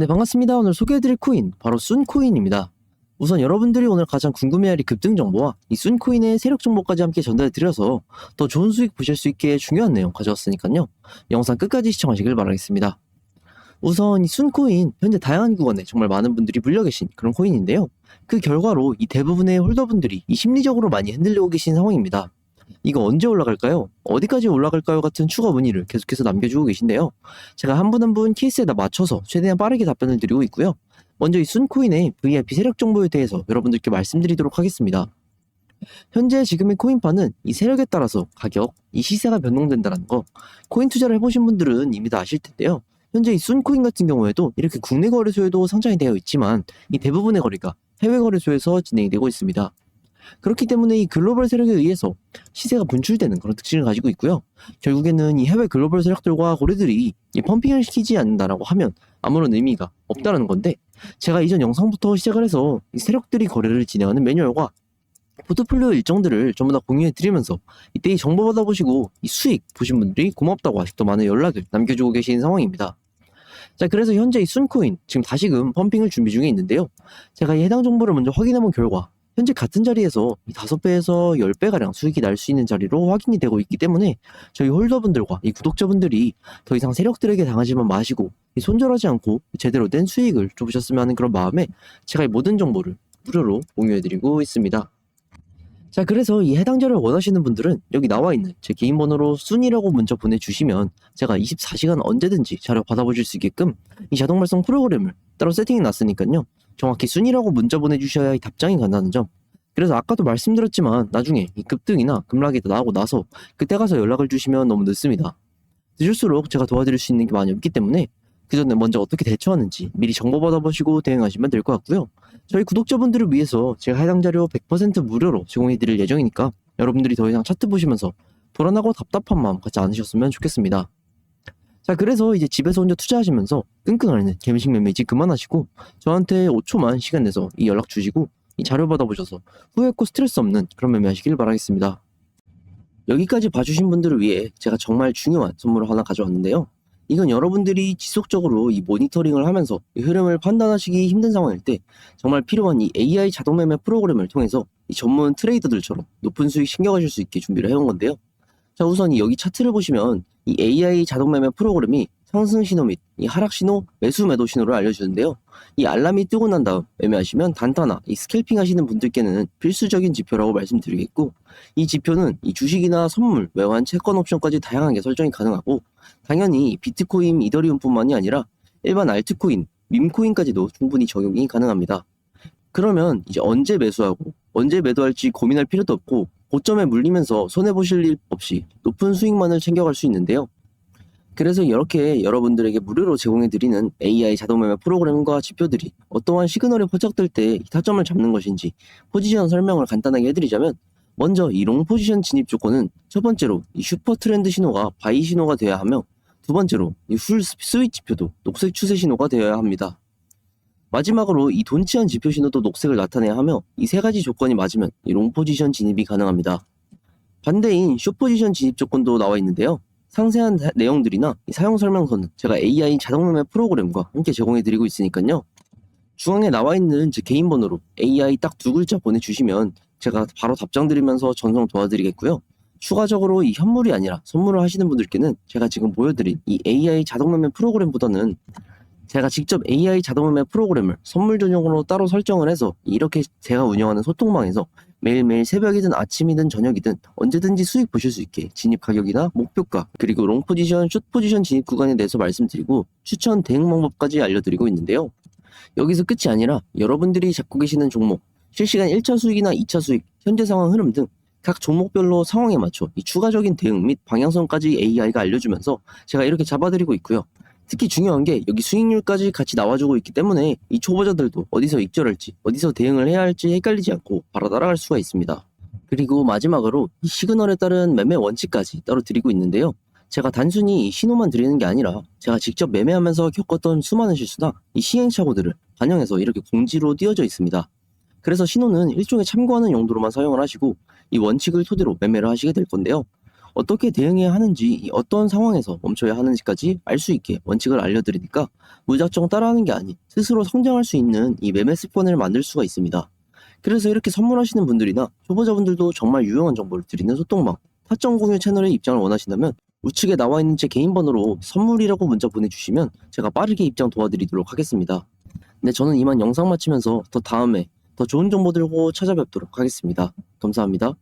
네, 반갑습니다. 오늘 소개해드릴 코인, 바로 순코인입니다. 우선 여러분들이 오늘 가장 궁금해할 이 급등 정보와 이 순코인의 세력 정보까지 함께 전달해드려서 더 좋은 수익 보실 수 있게 중요한 내용 가져왔으니까요. 영상 끝까지 시청하시길 바라겠습니다. 우선 이 순코인, 현재 다양한 구간에 정말 많은 분들이 물려 계신 그런 코인인데요. 그 결과로 이 대부분의 홀더분들이 이 심리적으로 많이 흔들리고 계신 상황입니다. 이거 언제 올라갈까요? 어디까지 올라갈까요? 같은 추가 문의를 계속해서 남겨주고 계신데요. 제가 한 분 한분 케이스에다 맞춰서 최대한 빠르게 답변을 드리고 있고요. 먼저 이 순코인의 VIP 세력 정보에 대해서 여러분들께 말씀드리도록 하겠습니다. 현재 지금의 코인파는 이 세력에 따라서 가격, 이 시세가 변동된다는 거, 코인 투자를 해보신 분들은 이미 다 아실 텐데요. 현재 이 순코인 같은 경우에도 이렇게 국내 거래소에도 상장이 되어 있지만 이 대부분의 거래가 해외 거래소에서 진행이 되고 있습니다. 그렇기 때문에 이 글로벌 세력에 의해서 시세가 분출되는 그런 특징을 가지고 있고요. 결국에는 이 해외 글로벌 세력들과 고래들이 이 펌핑을 시키지 않는다라고 하면 아무런 의미가 없다라는 건데 제가 이전 영상부터 시작을 해서 이 세력들이 거래를 진행하는 매뉴얼과 포트폴리오 일정들을 전부 다 공유해 드리면서 이때 이 정보 받아보시고 이 수익 보신 분들이 고맙다고 아직도 많은 연락을 남겨주고 계신 상황입니다. 자, 그래서 현재 이 순코인 지금 다시금 펌핑을 준비 중에 있는데요. 제가 이 해당 정보를 먼저 확인해 본 결과 현재 같은 자리에서 이 5배에서 10배가량 수익이 날 수 있는 자리로 확인이 되고 있기 때문에 저희 홀더분들과 이 구독자분들이 더 이상 세력들에게 당하지만 마시고 이 손절하지 않고 제대로 된 수익을 좁으셨으면 하는 그런 마음에 제가 이 모든 정보를 무료로 공유해드리고 있습니다. 자, 그래서 이 해당 자료를 원하시는 분들은 여기 나와 있는 제 개인 번호로 순이라고 문자 보내주시면 제가 24시간 언제든지 자료 받아보실 수 있게끔 이 자동 발송 프로그램을 따로 세팅해 놨으니까요. 정확히 순이라고 문자 보내주셔야 이 답장이 간다는 점. 그래서 아까도 말씀드렸지만 나중에 이 급등이나 급락이 나오고 나서 그때 가서 연락을 주시면 너무 늦습니다. 늦을수록 제가 도와드릴 수 있는 게 많이 없기 때문에 그 전에 먼저 어떻게 대처하는지 미리 정보 받아보시고 대응하시면 될 것 같고요. 저희 구독자분들을 위해서 제가 해당 자료 100% 무료로 제공해 드릴 예정이니까 여러분들이 더 이상 차트 보시면서 불안하고 답답한 마음 갖지 않으셨으면 좋겠습니다. 자, 그래서 이제 집에서 혼자 투자하시면서 끙끙 앓는 개미식 매매 이제 그만하시고 저한테 5초만 시간 내서 이 연락 주시고 이 자료 받아보셔서 후회했고 스트레스 없는 그런 매매 하시길 바라겠습니다. 여기까지 봐주신 분들을 위해 제가 정말 중요한 선물을 하나 가져왔는데요. 이건 여러분들이 지속적으로 이 모니터링을 하면서 이 흐름을 판단하시기 힘든 상황일 때 정말 필요한 이 AI 자동 매매 프로그램을 통해서 이 전문 트레이더들처럼 높은 수익 챙겨가실 수 있게 준비를 해온 건데요. 자, 우선 이 여기 차트를 보시면 이 AI 자동 매매 프로그램이 상승 신호 및 이 하락 신호, 매수 매도 신호를 알려주는데요. 이 알람이 뜨고 난 다음 매매하시면 단타나 이 스캘핑 하시는 분들께는 필수적인 지표라고 말씀드리겠고 이 지표는 이 주식이나 선물, 외환, 채권 옵션까지 다양하게 설정이 가능하고 당연히 비트코인, 이더리움뿐만이 아니라 일반 알트코인, 밈코인까지도 충분히 적용이 가능합니다. 그러면 이제 언제 매수하고 언제 매도할지 고민할 필요도 없고 고점에 물리면서 손해보실 일 없이 높은 수익만을 챙겨갈 수 있는데요. 그래서 이렇게 여러분들에게 무료로 제공해드리는 AI 자동매매 프로그램과 지표들이 어떠한 시그널에 포착될 때 타점을 잡는 것인지 포지션 설명을 간단하게 해드리자면 먼저 이 롱 포지션 진입 조건은 첫 번째로 이 슈퍼 트렌드 신호가 바이 신호가 되어야 하며 두 번째로 이 풀 스윗 지표도 녹색 추세 신호가 되어야 합니다. 마지막으로 이 돈치한 지표 신호도 녹색을 나타내야 하며 이 세 가지 조건이 맞으면 이 롱 포지션 진입이 가능합니다. 반대인 숏 포지션 진입 조건도 나와 있는데요. 상세한 다- 내용들이나 이 사용 설명서는 제가 AI 자동 매매 프로그램과 함께 제공해 드리고 있으니까요. 중앙에 나와 있는 제 개인 번호로 AI 딱 두 글자 보내주시면 제가 바로 답장 드리면서 전송 도와드리겠고요. 추가적으로 이 현물이 아니라 선물을 하시는 분들께는 제가 지금 보여드린 이 AI 자동 매매 프로그램보다는 제가 직접 AI 자동 매매 프로그램을 선물 전용으로 따로 설정을 해서 이렇게 제가 운영하는 소통방에서 매일매일 새벽이든 아침이든 저녁이든 언제든지 수익 보실 수 있게 진입 가격이나 목표가 그리고 롱 포지션, 숏 포지션 진입 구간에 대해서 말씀드리고 추천 대응 방법까지 알려드리고 있는데요. 여기서 끝이 아니라 여러분들이 잡고 계시는 종목, 실시간 1차 수익이나 2차 수익, 현재 상황 흐름 등 각 종목별로 상황에 맞춰 이 추가적인 대응 및 방향성까지 AI가 알려주면서 제가 이렇게 잡아드리고 있고요. 특히 중요한 게 여기 수익률까지 같이 나와주고 있기 때문에 이 초보자들도 어디서 익절할지 어디서 대응을 해야 할지 헷갈리지 않고 바로 따라갈 수가 있습니다. 그리고 마지막으로 이 시그널에 따른 매매 원칙까지 따로 드리고 있는데요. 제가 단순히 이 신호만 드리는 게 아니라 제가 직접 매매하면서 겪었던 수많은 실수나 이 시행착오들을 반영해서 이렇게 공지로 띄어져 있습니다. 그래서 신호는 일종의 참고하는 용도로만 사용을 하시고 이 원칙을 토대로 매매를 하시게 될 건데요. 어떻게 대응해야 하는지, 이 어떤 상황에서 멈춰야 하는지까지 알 수 있게 원칙을 알려드리니까 무작정 따라하는 게 아닌 스스로 성장할 수 있는 이 매매 습관을 만들 수가 있습니다. 그래서 이렇게 선물하시는 분들이나 초보자분들도 정말 유용한 정보를 드리는 소통망 타점 공유 채널에 입장을 원하신다면 우측에 나와 있는 제 개인 번호로 선물이라고 문자 보내주시면 제가 빠르게 입장 도와드리도록 하겠습니다. 네, 저는 이만 영상 마치면서 더 다음에 더 좋은 정보 들고 찾아뵙도록 하겠습니다. 감사합니다.